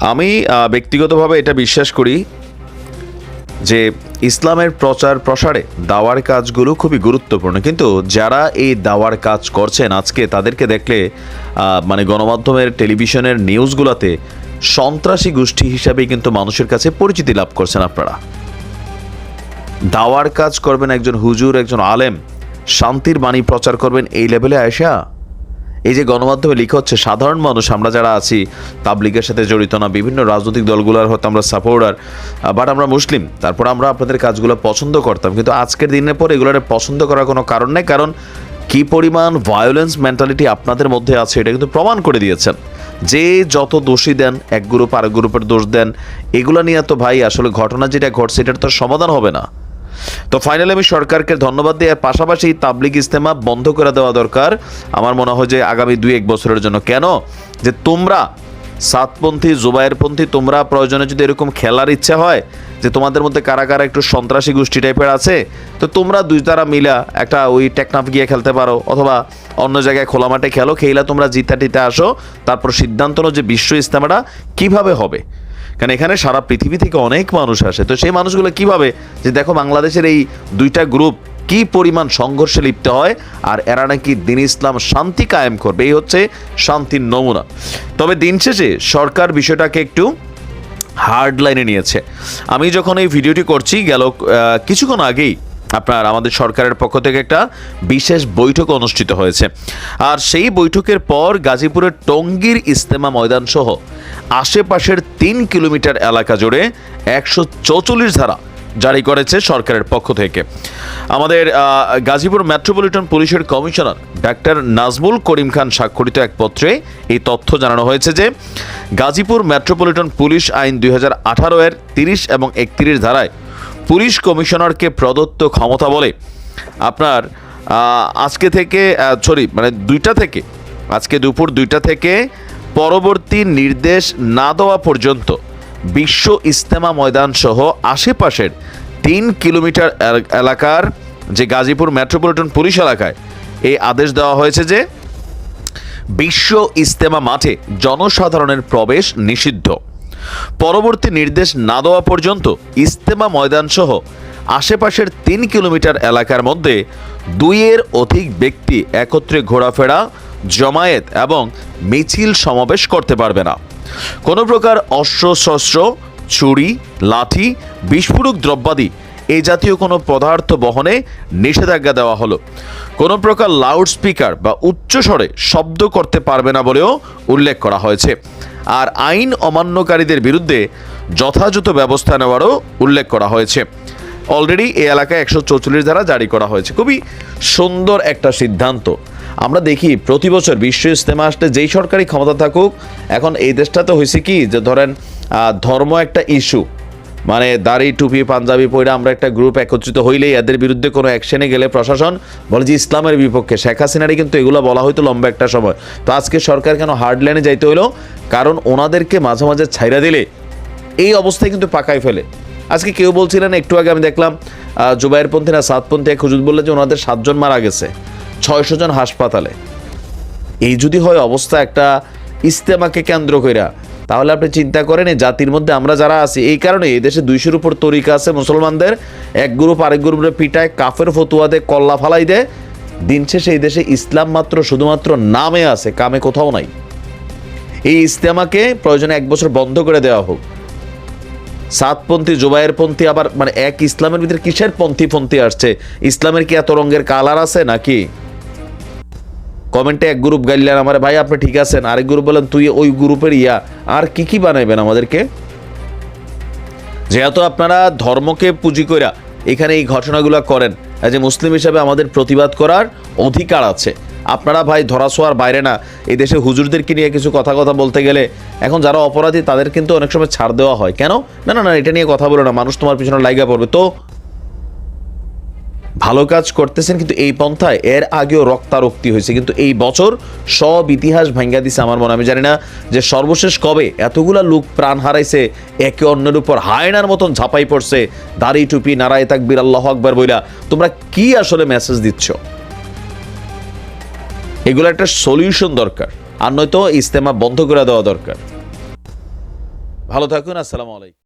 আমি ব্যক্তিগতভাবে এটা বিশ্বাস করি যে ইসলামের প্রচার প্রসারে দাওয়ার কাজগুলো খুবই গুরুত্বপূর্ণ। কিন্তু যারা এই দাওয়ার কাজ করছেন আজকে তাদেরকে দেখলে মানে গণমাধ্যমের, টেলিভিশনের নিউজগুলোতে সন্ত্রাসী গোষ্ঠী হিসাবেই কিন্তু মানুষের কাছে পরিচিতি লাভ করছেন আপনারা। দাওয়ার কাজ করবেন একজন হুজুর, একজন আলেম, শান্তির বাণী প্রচার করবেন এই লেভেলে আয়সা এই যে গণমাধ্যমে লিখা হচ্ছে, সাধারণ মানুষ, আমরা যারা আছি, তাবলিগের সাথে জড়িত না, বিভিন্ন রাজনৈতিক দলগুলোর হয়তো আমরা সাপোর্টার বাট আমরা মুসলিম, তারপর আমরা আপনাদের কাজগুলো পছন্দ করতাম। কিন্তু আজকের দিনের পর এগুলোর পছন্দ করার কোনো কারণ নেই, কারণ কি পরিমাণ ভায়োলেন্স মেন্টালিটি আপনাদের মধ্যে আছে, এটা কিন্তু প্রমাণ করে দিয়েছেন। যে যত দোষী দেন, এক গ্রুপ আরেক গ্রুপের দোষ দেন, এগুলো নিয়ে তো ভাই আসলে ঘটনা যেটা ঘটছে, এটার তো সমাধান হবে না। তো ফাইনালি আমি সরকারকে ধন্যবাদ দিই এর পাশাপাশি তাবলিগ ইস্তেমা বন্ধ করে দেওয়া দরকার। আমার মনে হয় যে আগামী দুই এক বছরের জন্য। কেন? যে তোমরা সাতপন্থী, জুবাইরপন্থী, তোমরা প্রয়োজনে যদি এরকম খেলার ইচ্ছা হয়, যে তোমাদের মধ্যে কারা কারা একটু সন্ত্রাসী গোষ্ঠী টাইপের আছে, তো তোমরা দুই তারা মিলা একটা ওই টেকনাফ গিয়ে খেলতে পারো, অথবা অন্য জায়গায় খোলা মাঠে খেলো খেলা তোমরা জিতা টিতে আসো, তারপর সিদ্ধান্ত যে বিশ্ব ইস্তেমাটা কীভাবে হবে। কারণ এখানে সারা পৃথিবী থেকে অনেক মানুষ আসে। তো সেই মানুষগুলো কীভাবে যে দেখো বাংলাদেশের এই দুইটা গ্রুপ কি পরিমাণ সংঘর্ষে লিপ্ত হয় আর এরা নাকি দিন ইসলাম শান্তি কায়েম করবে, এই হচ্ছে শান্তির নমুনা। তবে দিন শেষে সরকার বিষয়টাকে একটু হার্ড লাইনে নিয়েছে। আমি যখন এই ভিডিওটি করছি, গেল কিছুক্ষণ আগেই আপনার আমাদের সরকারের পক্ষ থেকে একটা বিশেষ বৈঠক অনুষ্ঠিত হয়েছে। আর সেই বৈঠকের পর গাজীপুরের টঙ্গীর ইস্তেমা ময়দান সহ আশেপাশের তিন কিলোমিটার এলাকা জুড়ে একশো চৌচল্লিশ ধারা জারি করেছে সরকারের পক্ষ থেকে। আমাদের গাজীপুর মেট্রোপলিটন পুলিশের কমিশনার ডাক্তার নাজমুল করিম খান স্বাক্ষরিত এক পত্রে এই তথ্য জানানো হয়েছে যে, গাজীপুর মেট্রোপলিটন পুলিশ আইন দুই হাজার আঠারো এর তিরিশ এবং একত্রিশ ধারায় পুলিশ কমিশনারকে প্রদত্ত ক্ষমতা বলে। আপনার আজকে থেকে সরি মানে দুইটা থেকে, আজকে দুপুর দুইটা থেকে পরবর্তী নির্দেশ না দেওয়া পর্যন্ত বিশ্ব ইস্তেমা ময়দান সহ আশেপাশের তিন কিলোমিটার এলাকার যে গাজীপুর মেট্রোপলিটন পুলিশ এলাকায় এই আদেশ দেওয়া হয়েছে যে বিশ্ব ইস্তেমা মাঠে জনসাধারণের প্রবেশ নিষিদ্ধ। পরবর্তী নির্দেশ না দেওয়া পর্যন্ত ইস্তেমা ময়দান সহ আশেপাশের তিন কিলোমিটার এলাকার মধ্যে দুইয়ের অধিক ব্যক্তি একত্রে ঘোরাফেরা, জমায়েত এবং মিছিল সমাবেশ করতে পারবে না। কোনো প্রকার অস্ত্রশস্ত্র, ছুরি, লাঠি, বিস্ফোরক দ্রব্যাদি এই জাতীয় কোনো পদার্থ বহনে নিষেধাজ্ঞা দেওয়া হলো। কোনো প্রকার লাউড স্পিকার বা উচ্চস্বরে শব্দ করতে পারবে না বলেও উল্লেখ করা হয়েছে। আর আইন অমান্যকারীদের বিরুদ্ধে যথাযথ ব্যবস্থা নেওয়ারও উল্লেখ করা হয়েছে। অলরেডি এই এলাকায় একশো চৌচল্লিশ ধারা জারি করা হয়েছে। খুবই সুন্দর একটা সিদ্ধান্ত। আমরা দেখি, প্রতি বছর বিশ্ব ইস্তেমা আসলে যেই সরকারি ক্ষমতা থাকুক, এখন এই দেশটাতে হয়েছে কি যে ধরেন ধর্ম একটা ইস্যু। মানে দাড়ি, টুপি, পাঞ্জাবি পরে আমরা একটা গ্রুপ একত্রিত হইলেই এদের বিরুদ্ধে কোনো অ্যাকশনে গেলে প্রশাসন, বলে যে ইসলামের বিপক্ষে, শেখ হাসিনারই কিন্তু এগুলো বলা হয়তো লম্বা একটা সময়। তো আজকে সরকার কেন হার্ড লাইনে যাইতে হইল? কারণ ওনাদেরকে মাঝে মাঝে ছাইরা দিলে, এই অবস্থায় কিন্তু পাকাই ফেলে। আজকে কেউ বলছিলেন, একটু আগে আমি দেখলাম জুবাইরপন্থী না সাতপন্থী এক হুজুর বললে যে ওনাদের সাতজন মারা গেছে, ছয়শো জন হাসপাতালে। এই যদি হয় অবস্থা একটা ইস্তেমাকে কেন্দ্র কইরা, তাহলে আপনি চিন্তা করেন এই জাতির মধ্যে আমরা যারা আছি, এই কারণে এই দেশে দুইশোর উপর তরিকা আছে, মুসলমানদের এক গ্রুপ আরেক গ্রুপের পিটায়, কাফের ফতুয়া দেয়, কল্লা ফালাই দেয়, দিন শেষে এই দেশে ইসলাম মাত্র শুধুমাত্র নামে আছে, কামে কোথাও নাই। এই ইস্তেমাকে প্রয়োজনে এক বছর বন্ধ করে দেওয়া হোক। সাতপন্থী, জুবাইয়ের পন্থী, আবার মানে এক ইসলামের ভিতরে কিসের পন্থী পন্থী আসছে? ইসলামের কি এত রঙের কালার আছে নাকি? কমেন্টে এক গ্রুপ গাইলেন, আমার ভাই, আপনি ঠিক আছেন? আরেক গ্রুপ বলেন তুই ওই গ্রুপের ইয়া, আর কি কি বানাইবেন আমাদেরকে? যেহেতু আপনারা ধর্মকে পুঁজি কইরা এখানে এই ঘটনাগুলো করেন যে মুসলিম হিসাবে আমাদের প্রতিবাদ করার অধিকার আছে। আপনারা ভাই ধরাশোয়ার বাইরে না, এই দেশে হুজুরদেরকে নিয়ে কিছু কথা কথা বলতে গেলে এখন যারা অপরাধী তাদের কিন্তু অনেক সময় ছাড় দেওয়া হয়। কেন? না না না, এটা নিয়ে কথা বলো না, মানুষ তোমার পিছনে লাইগা পড়বে। তো ভালো কাজ করতেছেন, কিন্তু এই পন্থায় এর আগেও রক্তারক্তি হয়েছে। কিন্তু এই বছর সব ইতিহাস ভাঙ্গা দিছে আমার মনে আমি জানি না যে সর্বশেষ কবে এতগুলা লোক প্রাণ হারাইছে, একে অন্যের উপর হায়নার মতন ঝাঁপাই পড়ছে। দাড়ি, টুপি, নারায় তাকবির, আল্লাহ আকবর বইলা। তোমরা কি আসলে মেসেজ দিচ্ছ? এগুলো একটা সলিউশন দরকার, আর নয়তো ইস্তেমা বন্ধ করে দেওয়া দরকার। ভালো থাকুন, আসসালামু আলাইকুম।